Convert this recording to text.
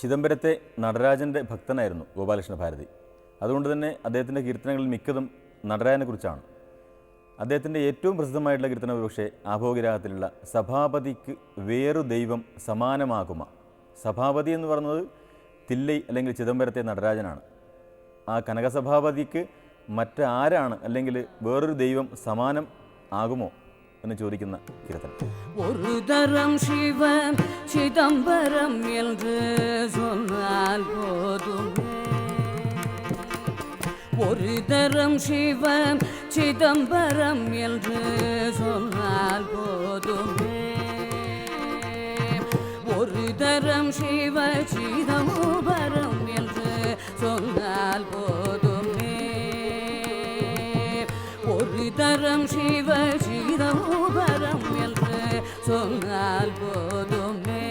ചിദംബരത്തെ നടരാജന്റെ ഭക്തനായിരുന്നു ഗോപാലകൃഷ്ണ ഭാരതി. അതുകൊണ്ട് തന്നെ അദ്ദേഹത്തിന്റെ കീർത്തനങ്ങളിൽ മിക്കതും നടരാജനെക്കുറിച്ചാണ് അദ്ദേഹത്തിന്റെ ഏറ്റവും പ്രസിദ്ധമായിട്ടുള്ള കീർത്തനം പക്ഷേ ആഭോഗരാഗത്തിലുള്ള സഭാപതിക്ക് വേറു ദൈവം സമാനമാകുമ. സഭാപതി എന്ന് പറയുന്നത് തില്ലൈ അല്ലെങ്കിൽ ചിദംബരത്തെ നടരാജനാണ്. ആ കനകസഭാപതിക്ക് മറ്റാരാണ് അല്ലെങ്കിൽ വേറൊരു ദൈവം സമാനം ആകുമോ? എന്ന് ചോദിക്കുന്ന കീർത്തനം ஒரு தரம் சிவன் சிதம்பரம் என்று சொன்னால் போதுமே ஒரு தரம் சிவன் சிதம்பரம் என்று சொன்னால் போதுமே ஒரு தரம் சிவ சிதம்பரம் ஒரு தரம் சிவ சிதம்பரம் என்று சொன்னால் போதுமே.